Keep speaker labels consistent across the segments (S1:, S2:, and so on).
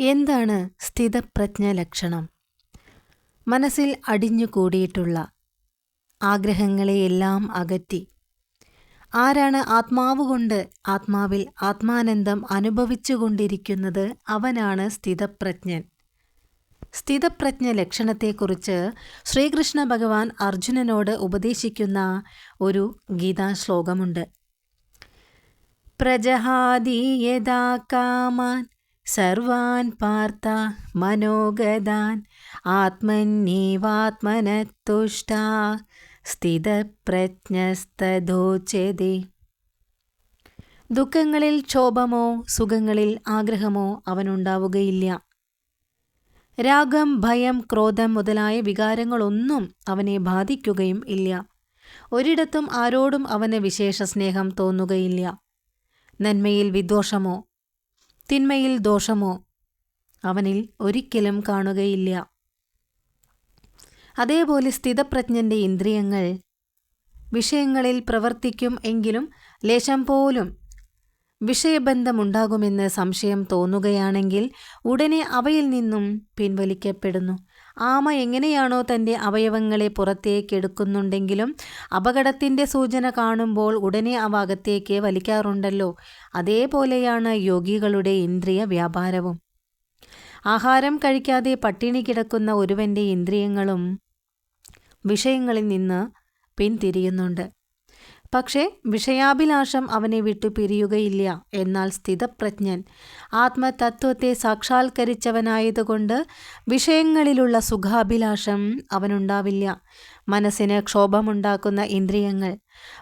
S1: എന്താണ് സ്ഥിതപ്രജ്ഞ ലക്ഷണം? മനസ്സിൽ അടിഞ്ഞുകൂടിയിട്ടുള്ള ആഗ്രഹങ്ങളെയെല്ലാം അകറ്റി. ആരാണ് ആത്മാവുകൊണ്ട് ആത്മാവിൽ ആത്മാനന്ദം അനുഭവിച്ചുകൊണ്ടിരിക്കുന്നത് അവനാണ് സ്ഥിതപ്രജ്ഞൻ. സ്ഥിതപ്രജ്ഞ ലക്ഷണത്തെക്കുറിച്ച് ശ്രീകൃഷ്ണ ഭഗവാൻ അർജുനനോട് ഉപദേശിക്കുന്ന ഒരു ഗീതാശ്ലോകമുണ്ട്. പ്രജഹാദി യഥാ കാമാൻ സർവാൻ പാർത്ത മനോഗതാൻ ആത്മന്യേവാത്മനത്തുഷ്ട സ്ഥിതപ്രജ്ഞസ്തോച്ചതേ ദുഃഖങ്ങളിൽ ക്ഷോഭമോ സുഖങ്ങളിൽ ആഗ്രഹമോ അവനുണ്ടാവുകയില്ല. രാഗം ഭയം ക്രോധം മുതലായ വികാരങ്ങളൊന്നും അവനെ ബാധിക്കുകയും ഇല്ല. ഒരിടത്തും ആരോടും അവന് വിശേഷ സ്നേഹം തോന്നുകയില്ല. നന്മയിൽ വിദ്വേഷമോ തിന്മയിൽ ദോഷമോ? അവനിൽ ഒരിക്കലും കാണുകയില്ല. അതേപോലെ സ്ഥിതപ്രജ്ഞന്റെ ഇന്ദ്രിയങ്ങൾ വിഷയങ്ങളിൽ പ്രവർത്തിക്കും എങ്കിലും ലേശം പോലും വിഷയബന്ധമുണ്ടാകുമെന്ന് സംശയം തോന്നുകയാണെങ്കിൽ ഉടനെ അവയിൽ നിന്നും പിൻവലിക്കപ്പെടുന്നു. ആമ എങ്ങനെയാണോ തന്റെ അവയവങ്ങളെ പുറത്തേക്കെടുക്കുന്നുണ്ടെങ്കിലും അപകടത്തിന്റെ സൂചന കാണുമ്പോൾ ഉടനെ അവ അകത്തേക്ക് വലിക്കാറുണ്ടല്ലോ. അതേപോലെയാണ് യോഗികളുടെ ഇന്ദ്രിയ വ്യാപാരവും. ആഹാരം കഴിക്കാതെ പട്ടിണി കിടക്കുന്ന ഒരുവന്റെ ഇന്ദ്രിയങ്ങളും വിഷയങ്ങളിൽ നിന്ന് പിന്തിരിയുന്നുണ്ട്. പക്ഷേ വിഷയാഭിലാഷം അവനെ വിട്ടു പിരിയുകയില്ല എന്നാൽ സ്ഥിതപ്രജ്ഞൻ ആത്മതത്വത്തെ സാക്ഷാത്കരിച്ചവനായതുകൊണ്ട് വിഷയങ്ങളിലുള്ള സുഖാഭിലാഷം അവനുണ്ടാവില്ല. മനസ്സിന് ക്ഷോഭമുണ്ടാക്കുന്ന ഇന്ദ്രിയങ്ങൾ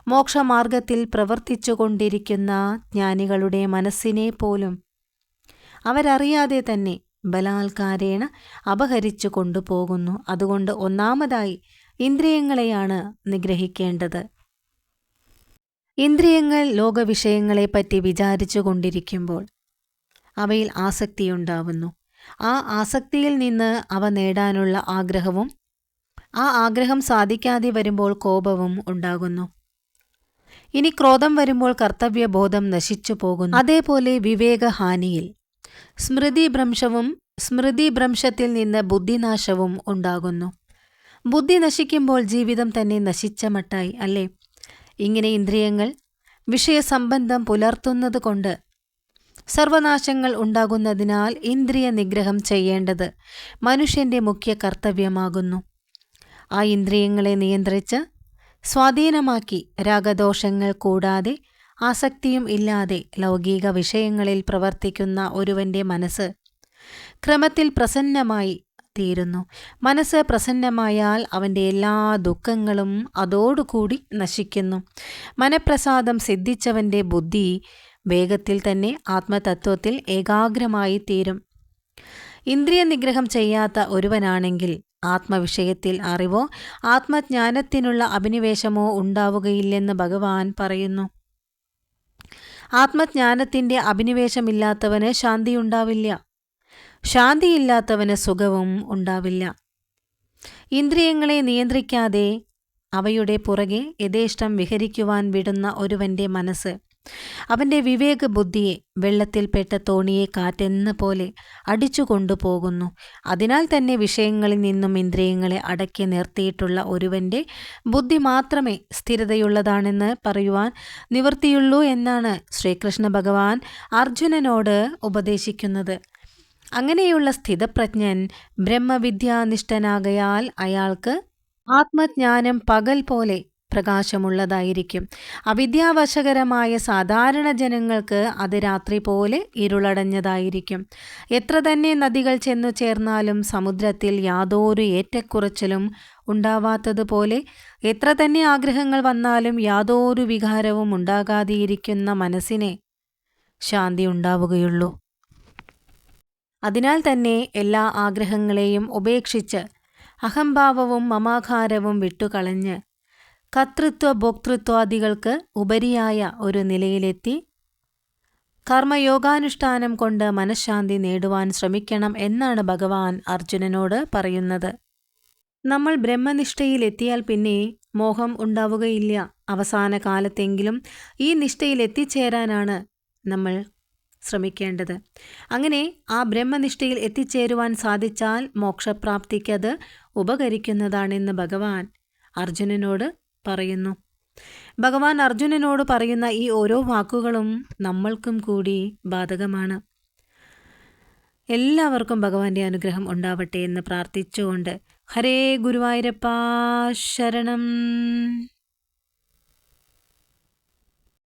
S1: മോക്ഷമാർഗത്തിൽ പ്രവർത്തിച്ചുകൊണ്ടിരിക്കുന്ന ജ്ഞാനികളുടെ മനസ്സിനെ പോലും അവരറിയാതെ തന്നെ ബലാൽക്കാരേണ അപഹരിച്ചു കൊണ്ടുപോകുന്നു. അതുകൊണ്ട് ഒന്നാമതായി ഇന്ദ്രിയങ്ങളെയാണ് നിഗ്രഹിക്കേണ്ടത്. ഇന്ദ്രിയങ്ങൾ ലോകവിഷയങ്ങളെപ്പറ്റി വിചാരിച്ചു കൊണ്ടിരിക്കുമ്പോൾ അവയിൽ ആസക്തിയുണ്ടാവുന്നു. ആ ആസക്തിയിൽ നിന്ന് അവ നേടാനുള്ള ആഗ്രഹവും ആ ആഗ്രഹം സാധിക്കാതെ വരുമ്പോൾ കോപവും ഉണ്ടാകുന്നു. ഇനി ക്രോധം വരുമ്പോൾ കർത്തവ്യബോധം നശിച്ചു പോകുന്നു. അതേപോലെ വിവേകഹാനിയിൽ സ്മൃതിഭ്രംശവും സ്മൃതിഭ്രംശത്തിൽ നിന്ന് ബുദ്ധിനാശവും ഉണ്ടാകുന്നു. ബുദ്ധി നശിക്കുമ്പോൾ ജീവിതം തന്നെ നശിച്ച മട്ടായി അല്ലേ? ഇങ്ങനെ ഇന്ദ്രിയങ്ങൾ വിഷയസംബന്ധം പുലർത്തുന്നത് കൊണ്ട് സർവനാശങ്ങൾ ഉണ്ടാകുന്നതിനാൽ ഇന്ദ്രിയ നിഗ്രഹം ചെയ്യേണ്ടത് മനുഷ്യന്റെ മുഖ്യ കർത്തവ്യമാകുന്നു. ആ ഇന്ദ്രിയങ്ങളെ നിയന്ത്രിച്ച് സ്വാധീനമാക്കി രാഗദോഷങ്ങൾ കൂടാതെ ആസക്തിയും ഇല്ലാതെ ലൗകിക വിഷയങ്ങളിൽ പ്രവർത്തിക്കുന്ന ഒരുവന്റെ മനസ്സ് ക്രമത്തിൽ പ്രസന്നമായി തീരുന്നു മനസ്സ് പ്രസന്നമായാൽ അവന്റെ എല്ലാ ദുഃഖങ്ങളും അതോടുകൂടി നശിക്കുന്നു. മനപ്രസാദം സിദ്ധിച്ചവന്റെ ബുദ്ധി വേഗത്തിൽ തന്നെ ആത്മതത്വത്തിൽ ഏകാഗ്രമായി തീരും. ഇന്ദ്രിയ നിഗ്രഹം ചെയ്യാത്ത ഒരുവനാണെങ്കിൽ ആത്മവിഷയത്തിൽ അറിവോ ആത്മജ്ഞാനത്തിനുള്ള അഭിനിവേശമോ ഉണ്ടാവുകയില്ലെന്ന് ഭഗവാൻ പറയുന്നു. ആത്മജ്ഞാനത്തിന്റെ അഭിനിവേശമില്ലാത്തവന് ശാന്തിയുണ്ടാവില്ല. ശാന്തിയില്ലാത്തവന് സുഖവും ഉണ്ടാവില്ല. ഇന്ദ്രിയങ്ങളെ നിയന്ത്രിക്കാതെ അവയുടെ പുറകെ യഥേഷ്ടം വിഹരിക്കുവാൻ വിടുന്ന ഒരുവന്റെ മനസ്സ് അവന്റെ വിവേക ബുദ്ധിയെ വെള്ളത്തിൽപ്പെട്ട തോണിയെ കാറ്റെന്ന പോലെ അടിച്ചു കൊണ്ടുപോകുന്നു. അതിനാൽ തന്നെ വിഷയങ്ങളിൽ നിന്നും ഇന്ദ്രിയങ്ങളെ അടക്കി നിർത്തിയിട്ടുള്ള ഒരുവന്റെ ബുദ്ധി മാത്രമേ സ്ഥിരതയുള്ളതാണെന്ന് പറയുവാൻ നിവർത്തിയുള്ളൂ എന്നാണ് ശ്രീകൃഷ്ണ ഭഗവാൻ അർജുനനോട് ഉപദേശിക്കുന്നത്. അങ്ങനെയുള്ള സ്ഥിതപ്രജ്ഞൻ ബ്രഹ്മവിദ്യാനിഷ്ഠനാകയാൽ അയാൾക്ക് ആത്മജ്ഞാനം പകൽ പോലെ പ്രകാശമുള്ളതായിരിക്കും. അവിദ്യാവശകരമായ സാധാരണ ജനങ്ങൾക്ക് അത് രാത്രി പോലെ ഇരുളടഞ്ഞതായിരിക്കും. എത്ര തന്നെ നദികൾ ചെന്നു ചേർന്നാലും സമുദ്രത്തിൽ യാതൊരു ഏറ്റക്കുറച്ചിലും ഉണ്ടാവാത്തതുപോലെ എത്ര തന്നെ ആഗ്രഹങ്ങൾ വന്നാലും യാതൊരു വികാരവും ഉണ്ടാകാതെയിരിക്കുന്ന മനസ്സിനെ ശാന്തി ഉണ്ടാവുകയുള്ളൂ. അതിനാൽ തന്നെ എല്ലാ ആഗ്രഹങ്ങളെയും ഉപേക്ഷിച്ച് അഹംഭാവവും മമാഘാരവും വിട്ടുകളഞ്ഞ് കർത്തൃത്വ ഭോക്തൃത്വാദികൾക്ക് ഉപരിയായ ഒരു നിലയിലെത്തി കർമ്മയോഗാനുഷ്ഠാനം കൊണ്ട് മനഃശാന്തി നേടുവാൻ ശ്രമിക്കണം എന്നാണ് ഭഗവാൻ അർജുനനോട് പറയുന്നത്. നമ്മൾ ബ്രഹ്മനിഷ്ഠയിലെത്തിയാൽ പിന്നെ മോഹം ഉണ്ടാവുകയില്ല. അവസാന കാലത്തെങ്കിലും ഈ നിഷ്ഠയിൽ എത്തിച്ചേരാനാണ് നമ്മൾ ശ്രമിക്കേണ്ടത്. അങ്ങനെ ആ ബ്രഹ്മനിഷ്ഠയിൽ എത്തിച്ചേരുവാൻ സാധിച്ചാൽ മോക്ഷപ്രാപ്തിക്കത് ഉപകരിക്കുന്നതാണെന്ന് ഭഗവാൻ അർജുനനോട് പറയുന്നു. ഭഗവാൻ അർജുനനോട് പറയുന്ന ഈ ഓരോ വാക്കുകളും നമ്മൾക്കും കൂടി ബാധകമാണ്. എല്ലാവർക്കും ഭഗവാന്റെ അനുഗ്രഹം ഉണ്ടാവട്ടെ എന്ന് പ്രാർത്ഥിച്ചുകൊണ്ട് ഹരേ ഗുരുവായൂരപ്പ ശരണം.